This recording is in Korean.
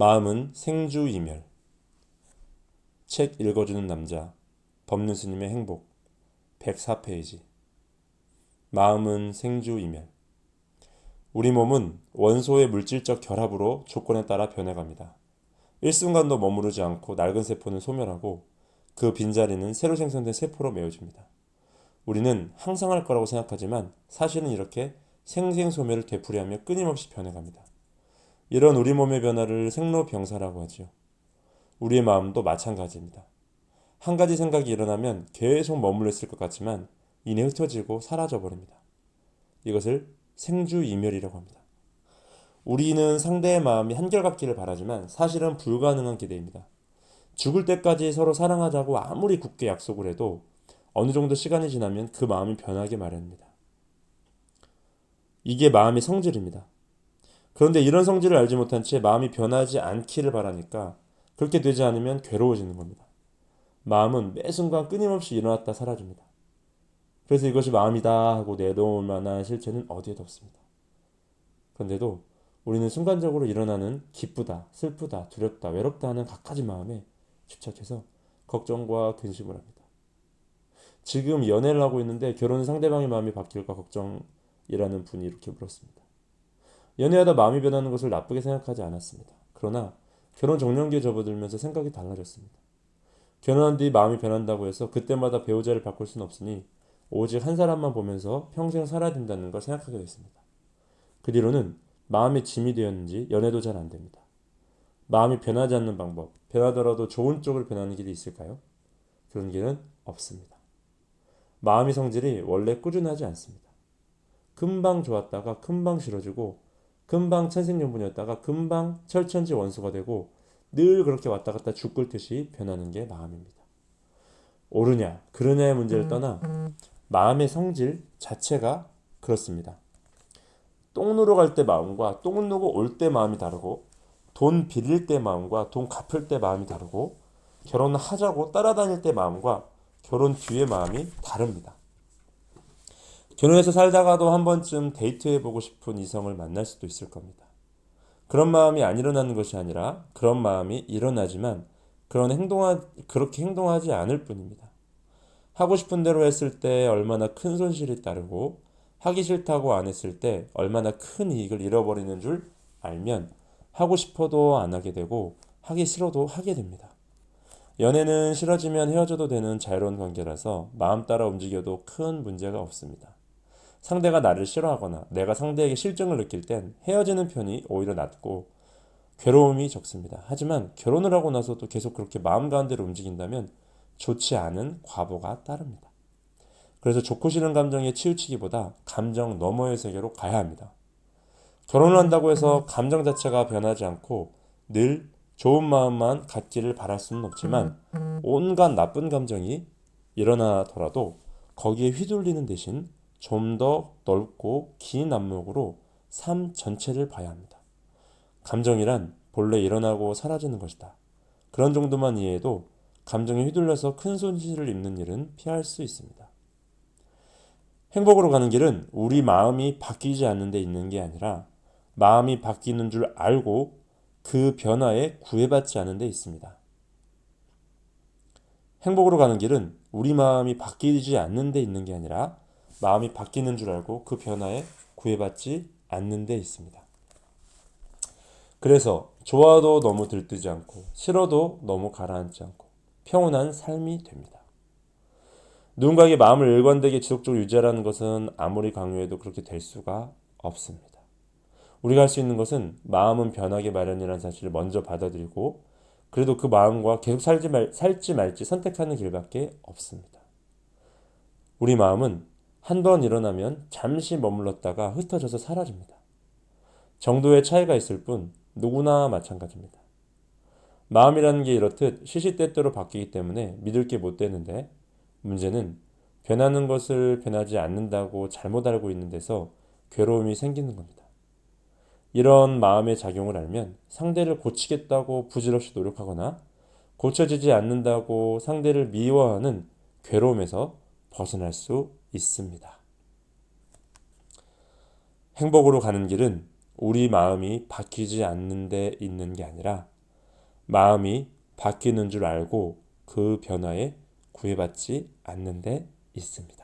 마음은 생주이멸. 책 읽어주는 남자. 법륜 스님의 행복. 104페이지. 마음은 생주이멸. 우리 몸은 원소의 물질적 결합으로 조건에 따라 변해갑니다. 일순간도 머무르지 않고 낡은 세포는 소멸하고 그 빈자리는 새로 생성된 세포로 메워집니다. 우리는 항상 할 거라고 생각하지만 사실은 이렇게 생생소멸을 되풀이하며 끊임없이 변해갑니다. 이런 우리 몸의 변화를 생로병사라고 하지요. 우리의 마음도 마찬가지입니다. 한 가지 생각이 일어나면 계속 머물러 있을 것 같지만 이내 흩어지고 사라져 버립니다. 이것을 생주이멸이라고 합니다. 우리는 상대의 마음이 한결같기를 바라지만 사실은 불가능한 기대입니다. 죽을 때까지 서로 사랑하자고 아무리 굳게 약속을 해도 어느 정도 시간이 지나면 그 마음이 변하기 마련입니다. 이게 마음의 성질입니다. 그런데 이런 성질을 알지 못한 채 마음이 변하지 않기를 바라니까 그렇게 되지 않으면 괴로워지는 겁니다. 마음은 매 순간 끊임없이 일어났다 사라집니다. 그래서 이것이 마음이다 하고 내놓을 만한 실체는 어디에도 없습니다. 그런데도 우리는 순간적으로 일어나는 기쁘다, 슬프다, 두렵다, 외롭다 하는 갖가지 마음에 집착해서 걱정과 근심을 합니다. 지금 연애를 하고 있는데 결혼 상대방의 마음이 바뀔까 걱정이라는 분이 이렇게 물었습니다. 연애하다 마음이 변하는 것을 나쁘게 생각하지 않았습니다. 그러나 결혼 정년기에 접어들면서 생각이 달라졌습니다. 결혼한 뒤 마음이 변한다고 해서 그때마다 배우자를 바꿀 수는 없으니 오직 한 사람만 보면서 평생 살아야 된다는 걸 생각하게 됐습니다. 그 뒤로는 마음의 짐이 되었는지 연애도 잘 안 됩니다. 마음이 변하지 않는 방법, 변하더라도 좋은 쪽을 변하는 길이 있을까요? 그런 길은 없습니다. 마음의 성질이 원래 꾸준하지 않습니다. 금방 좋았다가 금방 싫어지고 금방 천생연분이었다가 금방 철천지 원수가 되고 늘 그렇게 왔다 갔다 죽을 듯이 변하는 게 마음입니다. 옳으냐, 그르냐의 문제를 떠나 마음의 성질 자체가 그렇습니다. 똥 누러 갈 때 마음과 똥 누고 올 때 마음이 다르고 돈 빌릴 때 마음과 돈 갚을 때 마음이 다르고 결혼하자고 따라다닐 때 마음과 결혼 뒤의 마음이 다릅니다. 결혼해서 살다가도 한 번쯤 데이트해보고 싶은 이성을 만날 수도 있을 겁니다. 그런 마음이 안 일어나는 것이 아니라 그런 마음이 일어나지만 그런 행동하, 그렇게 행동하지 않을 뿐입니다. 하고 싶은 대로 했을 때 얼마나 큰 손실이 따르고 하기 싫다고 안 했을 때 얼마나 큰 이익을 잃어버리는 줄 알면 하고 싶어도 안 하게 되고 하기 싫어도 하게 됩니다. 연애는 싫어지면 헤어져도 되는 자유로운 관계라서 마음 따라 움직여도 큰 문제가 없습니다. 상대가 나를 싫어하거나 내가 상대에게 실증을 느낄 땐 헤어지는 편이 오히려 낫고 괴로움이 적습니다. 하지만 결혼을 하고 나서도 계속 그렇게 마음 가는 대로 움직인다면 좋지 않은 과보가 따릅니다. 그래서 좋고 싫은 감정에 치우치기보다 감정 너머의 세계로 가야 합니다. 결혼을 한다고 해서 감정 자체가 변하지 않고 늘 좋은 마음만 갖기를 바랄 수는 없지만 온갖 나쁜 감정이 일어나더라도 거기에 휘둘리는 대신 좀 더 넓고 긴 안목으로 삶 전체를 봐야 합니다. 감정이란 본래 일어나고 사라지는 것이다. 그런 정도만 이해해도 감정에 휘둘려서 큰 손실을 입는 일은 피할 수 있습니다. 행복으로 가는 길은 우리 마음이 바뀌지 않는 데 있는 게 아니라 마음이 바뀌는 줄 알고 그 변화에 구애받지 않은 데 있습니다. 행복으로 가는 길은 우리 마음이 바뀌지 않는 데 있는 게 아니라 마음이 바뀌는 줄 알고 그 변화에 구애받지 않는 데 있습니다. 그래서 좋아도 너무 들뜨지 않고 싫어도 너무 가라앉지 않고 평온한 삶이 됩니다. 누군가에게 마음을 일관되게 지속적으로 유지하라는 것은 아무리 강요해도 그렇게 될 수가 없습니다. 우리가 할 수 있는 것은 마음은 변하기 마련이라는 사실을 먼저 받아들이고 그래도 그 마음과 계속 살지, 말, 살지 말지 선택하는 길밖에 없습니다. 우리 마음은 한 번 일어나면 잠시 머물렀다가 흩어져서 사라집니다. 정도의 차이가 있을 뿐 누구나 마찬가지입니다. 마음이라는 게 이렇듯 시시때때로 바뀌기 때문에 믿을 게 못 되는데 문제는 변하는 것을 변하지 않는다고 잘못 알고 있는 데서 괴로움이 생기는 겁니다. 이런 마음의 작용을 알면 상대를 고치겠다고 부질없이 노력하거나 고쳐지지 않는다고 상대를 미워하는 괴로움에서 벗어날 수 있습니다. 행복으로 가는 길은 우리 마음이 바뀌지 않는 데 있는 게 아니라 마음이 바뀌는 줄 알고 그 변화에 구애받지 않는 데 있습니다.